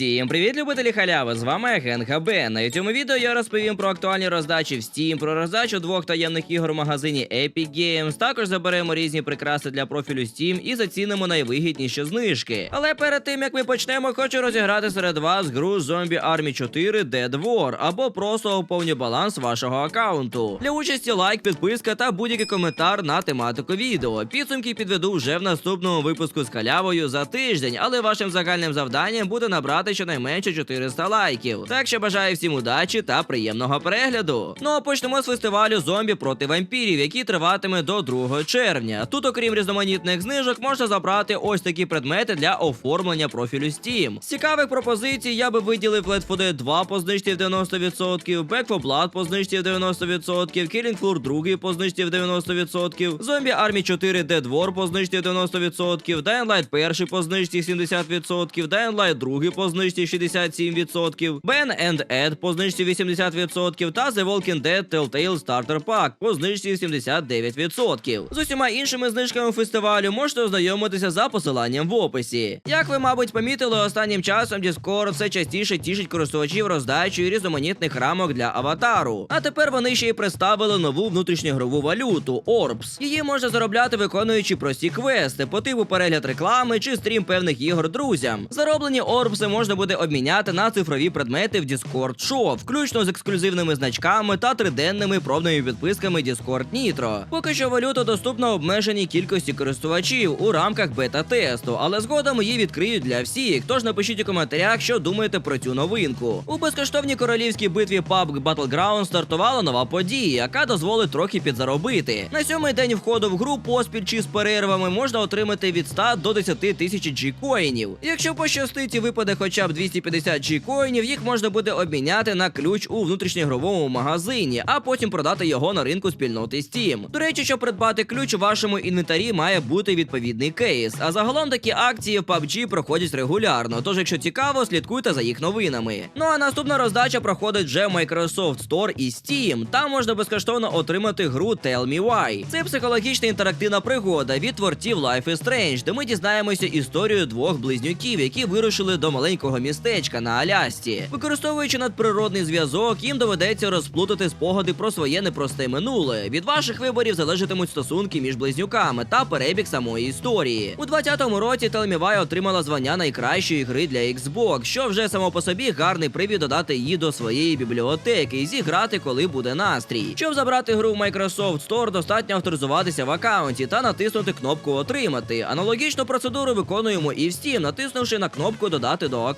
Всім привіт, любителі халяви! З вами Агент ГБ. На цьому відео я розповім про актуальні роздачі в Steam, про роздачу двох таємних ігор в магазині Epic Games. Також заберемо різні прикраси для профілю Steam і зацінимо найвигідніші знижки. Але перед тим як ми почнемо, хочу розіграти серед вас гру Zombie Army 4 Dead War або просто оповню баланс вашого аккаунту. Для участі лайк, підписка та будь-який коментар на тематику відео. Підсумки підведу вже в наступному випуску з халявою за тиждень, але вашим загальним завданням буде набрати щонайменше 400 лайків. Так що бажаю всім удачі та приємного перегляду. Ну а почнемо з фестивалю зомбі проти вампірів, який триватиме до 2 червня. Тут, окрім різноманітних знижок, можна забрати ось такі предмети для оформлення профілю Steam. З цікавих пропозицій я би виділив Left 4 Dead 2 по знижці в 90%, Back 4 Blood по знижці в 90%, Killing Floor 2 по знижці в 90%, Zombie Army 4 Dead War по знижці в 90%, Dying Light 1 по знижці 70%, Dying Light 2 по знижці 67%, Ben and Ed по знижці 80% та The Walking Dead Telltale Starter Pack по знижці 79%. З усіма іншими знижками фестивалю можете ознайомитися за посиланням в описі. Як ви, мабуть, помітили, останнім часом Discord все частіше тішить користувачів роздачею різноманітних рамок для аватару. А тепер вони ще й представили нову внутрішньогрову валюту Orbs. Її можна заробляти, виконуючи прості квести по типу перегляд реклами чи стрім певних ігор друзям. Зароблені Орбси можна буде обміняти на цифрові предмети в Discord Show, включно з ексклюзивними значками та триденними пробними підписками Discord Nitro. Поки що валюта доступна обмеженій кількості користувачів у рамках бета-тесту, але згодом її відкриють для всіх. Тож напишіть у коментарях, що думаєте про цю новинку. У безкоштовній королівській битві PUBG Battleground стартувала нова подія, яка дозволить трохи підзаробити. На сьомий день входу в гру поспіль чи з перервами можна отримати від 100 до 10 тисяч G-коїнів. Якщо пощастить і випаде хоча б 250 G-коїнів, їх можна буде обміняти на ключ у внутрішньогровому магазині, а потім продати його на ринку спільноти Steam. До речі, щоб придбати ключ у вашому інвентарі має бути відповідний кейс. А загалом такі акції в PUBG проходять регулярно. Тож, якщо цікаво, слідкуйте за їх новинами. Ну а наступна роздача проходить вже в Microsoft Store і Steam. Там можна безкоштовно отримати гру Tell Me Why. Це психологічна інтерактивна пригода від творців Life is Strange, де ми дізнаємося історію двох близнюків, які вирушили до маленького містечка на Алясці. Використовуючи надприродний зв'язок, їм доведеться розплутати спогади про своє непросте минуле. Від ваших виборів залежатимуть стосунки між близнюками та перебіг самої історії. У 2020 році Tell отримала звання найкращої гри для Xbox, що вже само по собі гарний привід додати її до своєї бібліотеки і зіграти, коли буде настрій. Щоб забрати гру в Microsoft Store, достатньо авторизуватися в аккаунті та натиснути кнопку Отримати. Аналогічну процедуру виконуємо і в Steam, натиснувши на кнопку Додати до аккаунту.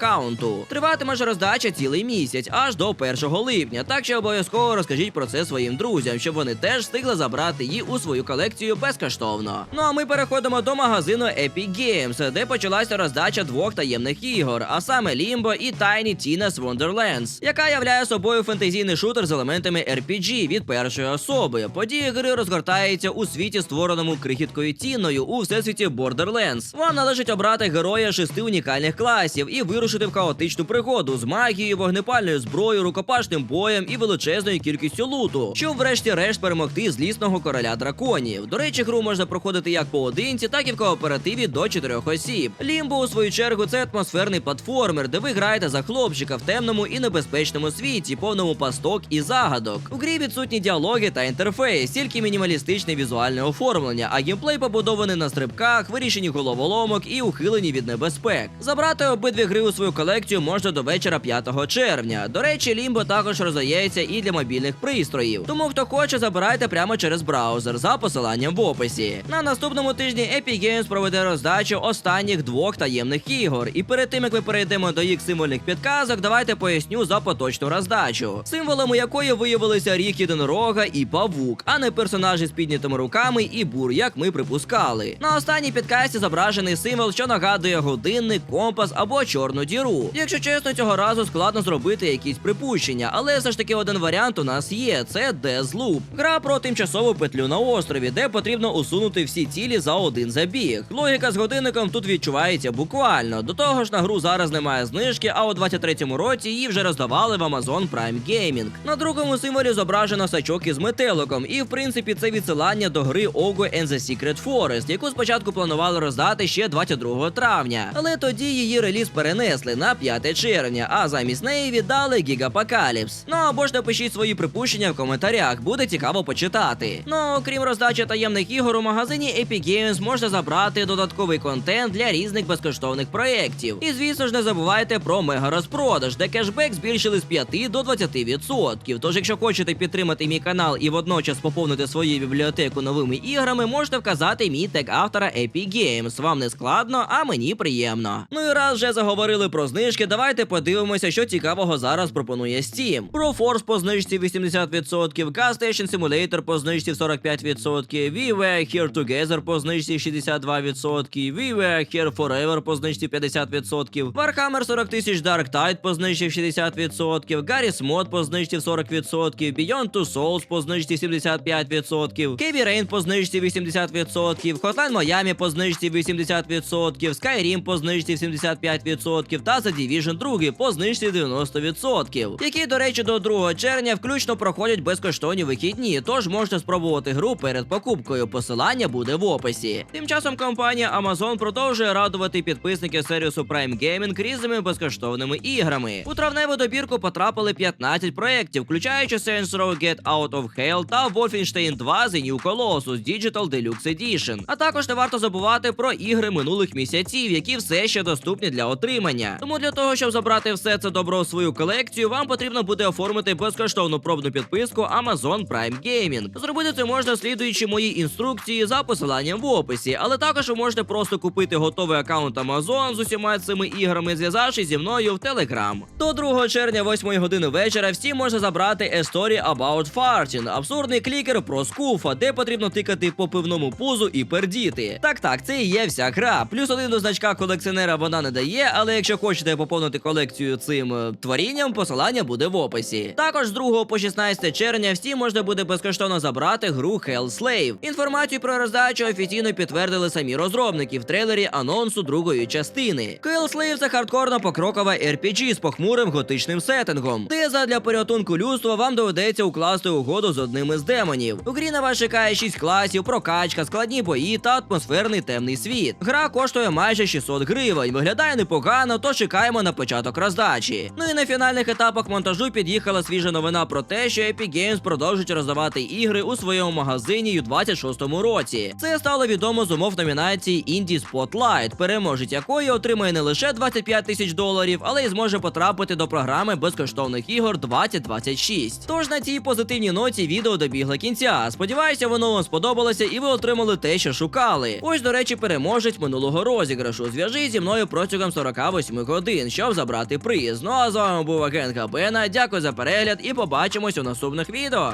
Триватиме ж роздача цілий місяць, аж до 1 липня. Так що обов'язково розкажіть про це своїм друзям, щоб вони теж встигли забрати її у свою колекцію безкоштовно. Ну а ми переходимо до магазину Epic Games, де почалася роздача двох таємних ігор, а саме Limbo і Tiny Tina's Wonderlands, яка являє собою фентезійний шутер з елементами RPG від першої особи. Події гри розгортаються у світі, створеному крихіткою Тіною у всесвіті Borderlands. Вам належить обрати героя шести унікальних класів і вирушити в хаотичну пригоду з магією, вогнепальною зброєю, рукопашним боєм і величезною кількістю луту, щоб врешті-решт перемогти злісного короля драконів. До речі, гру можна проходити як поодинці, так і в кооперативі до чотирьох осіб. Лімбо, у свою чергу, це атмосферний платформер, де ви граєте за хлопчика в темному і небезпечному світі, повному пасток і загадок. У грі відсутні діалоги та інтерфейс, тільки мінімалістичне візуальне оформлення, а геймплей побудований на стрибках, вирішенні головоломок і ухиленні від небезпек. Забрати обидві гри у свою колекцію можна до вечора 5 червня. До речі, Лімбо також роздається і для мобільних пристроїв. Тому хто хоче, забирайте прямо через браузер за посиланням в описі. На наступному тижні Epic Games проведе роздачу останніх двох таємних ігор. І перед тим як ми перейдемо до їх символьних підказок, давайте поясню за поточну роздачу, символами якої виявилися рік єдинорога і павук, а не персонажі з піднятими руками і бур, як ми припускали. На останній підкасті зображений символ, що нагадує годинник, компас або чорну діру. Якщо чесно, цього разу складно зробити якісь припущення, але все ж таки один варіант у нас є: це Deathloop. Гра про тимчасову петлю на острові, де потрібно усунути всі цілі за один забіг. Логіка з годинником тут відчувається буквально. До того ж, на гру зараз немає знижки, а у 23-му році її вже роздавали в Amazon Prime Gaming. На другому символі зображено сачок із метеликом, і в принципі це відсилання до гри Ogo and the Secret Forest, яку спочатку планували роздати ще 22 травня, але тоді її реліз перенесли. Перенесли на 5 червня, а замість неї віддали Гігапокаліпс. Ну або ж напишіть свої припущення в коментарях, буде цікаво почитати. Ну, окрім роздачі таємних ігор у магазині Epic Games можна забрати додатковий контент для різних безкоштовних проєктів. І звісно ж не забувайте про мега розпродаж, де кешбек збільшили з 5 до 20%. Тож, якщо хочете підтримати мій канал і водночас поповнити свою бібліотеку новими іграми, можете вказати мій тег автора Epic Games. Вам не складно, а мені приємно. Ну і раз вже заговорили про знижки, давайте подивимося, що цікавого зараз пропонує Steam. Pro Force по знижці 80%, Gas Station Simulator по знижці 45%, We Were Here Together по знижці 62%, We Were Here Forever по знижці 50%, Warhammer 40 тисяч Dark Tide по знижці 60%, Garry's Mod по знижці 40%, Beyond Two Souls по знижці 75%, Heavy Rain по знижці 80%, Hotline Miami по знижці 80%, Skyrim по знижці 75% та The Division 2 по знижці 90%, які, до речі, до 2 червня включно проходять безкоштовні вихідні, тож можете спробувати гру перед покупкою. Посилання буде в описі. Тим часом компанія Amazon продовжує радувати підписників сервісу Prime Gaming різними безкоштовними іграми. У травневу добірку потрапили 15 проєктів, включаючи Saints Row Get Out of Hell та Wolfenstein 2 The New Colossus Digital Deluxe Edition. А також не варто забувати про ігри минулих місяців, які все ще доступні для отримання. Тому для того, щоб забрати все це добро у свою колекцію, вам потрібно буде оформити безкоштовну пробну підписку Amazon Prime Gaming. Зробити це можна слідуючи моїй інструкції за посиланням в описі, але також ви можете просто купити готовий аккаунт Amazon з усіма цими іграми, зв'язавшись зі мною в Telegram. До 2 червня, 8 години вечора, всі можна забрати A Story About Farting, абсурдний клікер про скуфа, де потрібно тикати по пивному пузу і пердіти. Так, так, це і є вся гра. Плюс один до значка колекціонера вона не дає, але якщо хочете поповнити колекцію цим е, творінням, посилання буде в описі. Також з 2 по 16 червня всі можна буде безкоштовно забрати гру Hell. Інформацію про роздачу офіційно підтвердили самі розробники в трейлері анонсу другої частини. Hell це хардкорна покрокова RPG з похмурим готичним сеттингом, де задля порятунку людства вам доведеться укласти угоду з одним із демонів. У грі на вас чекає 6 класів, прокачка, складні бої та атмосферний темний світ. Гра коштує майже 600 гривень, виглядає непогано, то чекаємо на початок роздачі. Ну і на фінальних етапах монтажу під'їхала свіжа новина про те, що Epic Games продовжить роздавати ігри у своєму магазині у 26-му році. Це стало відомо з умов номінації Indie Spotlight, переможець якої отримає не лише 25 тисяч доларів, але й зможе потрапити до програми безкоштовних ігор 2026. Тож на цій позитивній ноті відео добігло кінця. Сподіваюся, воно вам сподобалося і ви отримали те, що шукали. Ось, до речі, переможець минулого розіграшу. Зв'яжи зі мною протягом 48 годин, щоб забрати приз. Ну а з вами був агент Габена. Дякую за перегляд і побачимось у наступних відео.